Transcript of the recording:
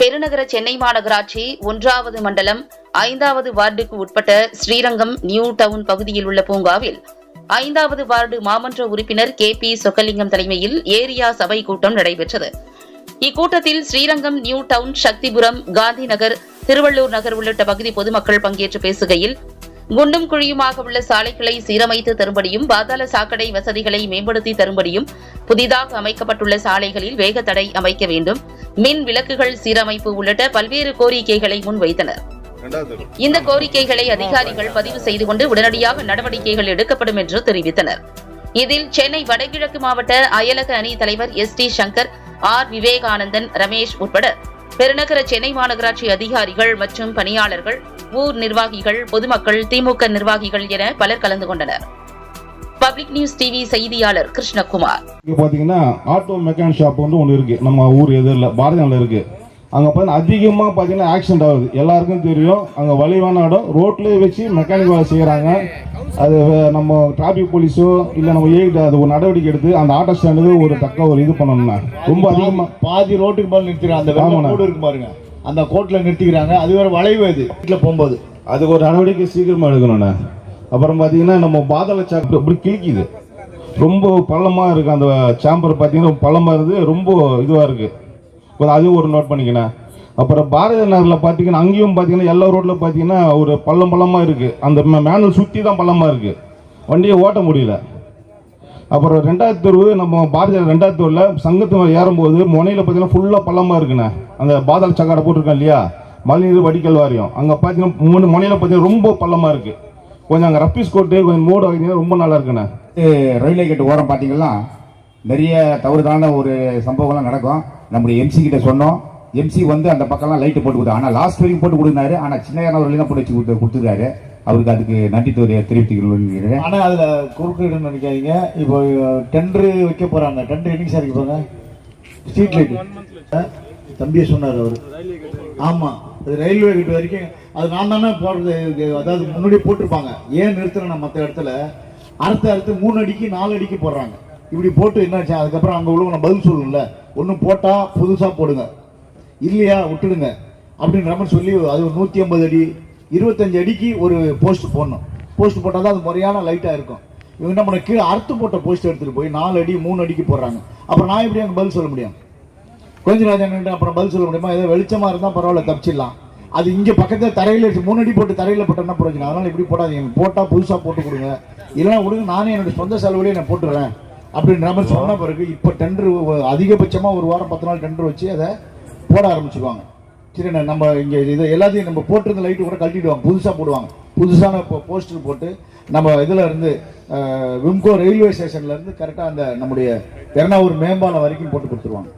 பெருநகர சென்னை மாநகராட்சி ஒன்றாவது மண்டலம் ஐந்தாவது வார்டுக்கு உட்பட்ட ஸ்ரீரங்கம் நியூ டவுன் பகுதியில் உள்ள பூங்காவில் ஐந்தாவது வார்டு மாமன்ற உறுப்பினர் கே பி சொக்கலிங்கம் தலைமையில் ஏரியா சபை கூட்டம் நடைபெற்றது. இக்கூட்டத்தில் ஸ்ரீரங்கம் நியூ டவுன் சக்திபுரம் காந்தி நகர் திருவள்ளூர் நகர் உள்ளிட்ட பகுதி பொதுமக்கள் பங்கேற்று பேசுகையில் குண்டும் குழியுமாக உள்ள சாலைகளை சீரமைத்து தரும்படியும் பாதாள சாக்கடை வசதிகளை மேம்படுத்தி தரும்படியும் புதிதாக அமைக்கப்பட்டுள்ள சாலைகளில் வேக தடை அமைக்க வேண்டும். மின் விளக்குகள் சீரமைப்பு உள்ளிட்ட பல்வேறு கோரிக்கைகளை முன்வைத்தனர். இந்த கோரிக்கைகளை அதிகாரிகள் பதிவு செய்து கொண்டு உடனடியாக நடவடிக்கைகள் எடுக்கப்படும் என்று தெரிவித்தனர். இதில் சென்னை வடகிழக்கு மாவட்ட அயலக அணி தலைவர் S T Shankar R Vivekanandan Ramesh உட்பட பெருநகர சென்னை மாநகராட்சி அதிகாரிகள் மற்றும் பணியாளர்கள் ஊர் நிர்வாகிகள் பொதுமக்கள் திமுக நிர்வாகிகள் என பலர் கலந்து கொண்டனர். பப்ளிக் நியூஸ் டிவி செய்தியாளர் கிருஷ்ணகுமார். இங்கே பார்த்தீங்கன்னா ஆட்டோ மெக்கானிக் ஷாப் வந்து ஒன்று இருக்குது நம்ம ஊர் எதிரில் பாரதியாரில் இருக்குது அங்கே பார்த்தீங்கன்னா அதிகமாக பார்த்தீங்கன்னா ஆக்சிடென்ட் ஆகுது. எல்லாருக்கும் தெரியும். அங்கே வலிவான இடம் ரோட்லேயே வச்சு மெக்கானிக் வேலை செய்கிறாங்க அது நம்ம டிராஃபிக் போலீஸோ இல்லை நம்ம ஏ அது ஒரு நடவடிக்கை எடுத்து அந்த ஆட்டோ ஸ்டாண்டுக்கு ஒரு தக்க ஒரு இது பண்ணணும்னா. ரொம்ப அதிகமாக பாதி ரோட்டுக்கு மேல நிறுத்திடுறாங்க. அந்த வெள்ளை ஆமாண்ணா. கோடு இருக்கு பாருங்க. அந்த கோட்டில் நிறுத்திக்கிறாங்க. அது வேற வளைவு அது வீட்டில் போகும்போது. அதுக்கு ஒரு நடவடிக்கை சீக்கிரமாக எடுக்கணுண்ணே அப்புறம் பார்த்தீங்கன்னா நம்ம பாதாள சாக்கு அப்படி கிழிக்குது. ரொம்ப பள்ளமாக இருக்குது அந்த சாம்பர் பார்த்தீங்கன்னா பள்ளமாக இருக்குது ரொம்ப இதுவாக இருக்குது அது ஒரு நோட் பண்ணிக்கினேன் அப்புறம் பாரதிய நகரில் பார்த்தீங்கன்னா அங்கேயும் பார்த்தீங்கன்னா எல்லா ரோட்டில் பார்த்தீங்கன்னா ஒரு பள்ளம் பள்ளமாக இருக்குது அந்த மேனல் சுற்றி தான் பள்ளமாக இருக்குது வண்டியை ஓட்ட முடியல. அப்புறம் ரெண்டாயிரத்தி தெருவு நம்ம பாரதியார் ரெண்டாயிரத்தி தெருவில் சங்கத்து ஏறும்போது முனையில் பார்த்தீங்கன்னா ஃபுல்லாக பள்ளமாக இருக்குண்ணே. அந்த பாதாள சக்கடை போட்டிருக்கேன் இல்லையா? மழைநீர் வடிக்கல் வாரியம். அங்கே பார்த்தீங்கன்னா மூணு முனையில் பார்த்தீங்கன்னா ரொம்ப பள்ளமாக இருக்குது கொஞ்சம் அங்கே ரப்பீஸ் கோட்டு கொஞ்சம் மோடு வாங்கினீங்கன்னா ரொம்ப நல்லா இருக்குண்ணே. ரயில்வே கேட் ஓரம் பார்த்தீங்கன்னா நிறைய தவறுதான ஒரு சம்பவங்கள்லாம் நடக்கும். நம்முடைய எம்சி கிட்ட சொன்னோம். எம்சி வந்து அந்த பக்கம்லாம் லைட்டு போட்டு கொடுத்தா ஆனால் லாஸ்ட் வரைக்கும் போட்டு கொடுத்தாரு ஆனால் சின்ன தான் போட்டு வச்சு கொடுத்து கொடுத்துருக்காரு. அவருக்கு அதுக்கு நன்றி தெரிவித்துக்கிறேன் ஆனா அதுல குறுக்கீடுன்னு நினைக்காதீங்க. இப்போ டெண்டர் வைக்க போறாங்க. டெண்டர் என்னைக்கு சார் வைக்க போறாங்க? ஸ்ட்ரீட் லைட் தம்பியை சொன்னார் அவர். ஆமா. அது ரயில்வே கேட் வரைக்கும் அது நான் தானே போடுறது அதாவது முன்னாடி போட்டிருப்பாங்க. ஏன் நிறுத்துறேன் மற்ற இடத்துல? அறுத்து அறுத்து மூணு அடிக்கு நாலு அடிக்கு போடுறாங்க. இப்படி போட்டு என்னாச்சு? அதுக்கப்புறம் அங்கே உள்ளவங்க பதில் சொல்லணும்ல. ஒன்று போட்டால் புதுசாக போடுங்க. இல்லையா? விட்டுடுங்க. அப்படின்ற மாதிரி சொல்லி அது ஒரு நூற்றி ஐம்பது அடி இருபத்தஞ்சு அடிக்கு ஒரு போஸ்ட் போடணும். போஸ்ட் போட்டால் தான் அது முறையான லைட்டாக இருக்கும். இவங்க என்ன பண்ண கீழே அறுத்து போட்ட போஸ்ட் எடுத்துகிட்டு போய் நாலு அடி மூணு அடிக்கு போடுறாங்க. அப்புறம் நான் எப்படி அங்கே பதில் சொல்ல முடியும்? கொஞ்சராஜன் அப்புறம் பதில் சொல்ல முடியுமா? ஏதோ வெளிச்சமாக இருந்தால் பரவாயில்ல தப்பிச்சிடலாம். அது இங்கே பக்கத்தில் தரையில் அடி போட்டு தரையில் போட்டோம்னா பிரச்சனை அதனால் இப்படி போடாதீங்க. போட்டால் புதுசாக போட்டு கொடுங்க. இல்லைன்னா விடுங்க நானே என்னோட சொந்த செலவுலேயே நான் போட்டுறேன். அப்படின்ற மாதிரி சொன்ன பிறகு இப்போ டெண்டர் அதிகபட்சமாக ஒரு வாரம் பத்து நாள் டெண்டர் வச்சு அதை போட ஆரம்பிச்சுக்குவாங்க சரி நம்ம இங்கே இதை எல்லாத்தையும் நம்ம போட்டிருந்த லைட்டு கூட கழட்டிடுவாங்க. புதுசாக போடுவாங்க. புதுசான போஸ்டர் போட்டு நம்ம இதில் இருந்து விம்கோ ரயில்வே ஸ்டேஷன்ல இருந்து கரெக்டாக அந்த நம்முடைய எர்ணாவூர் மேம்பாலம் வரைக்கும் போட்டு கொடுத்துருவாங்க.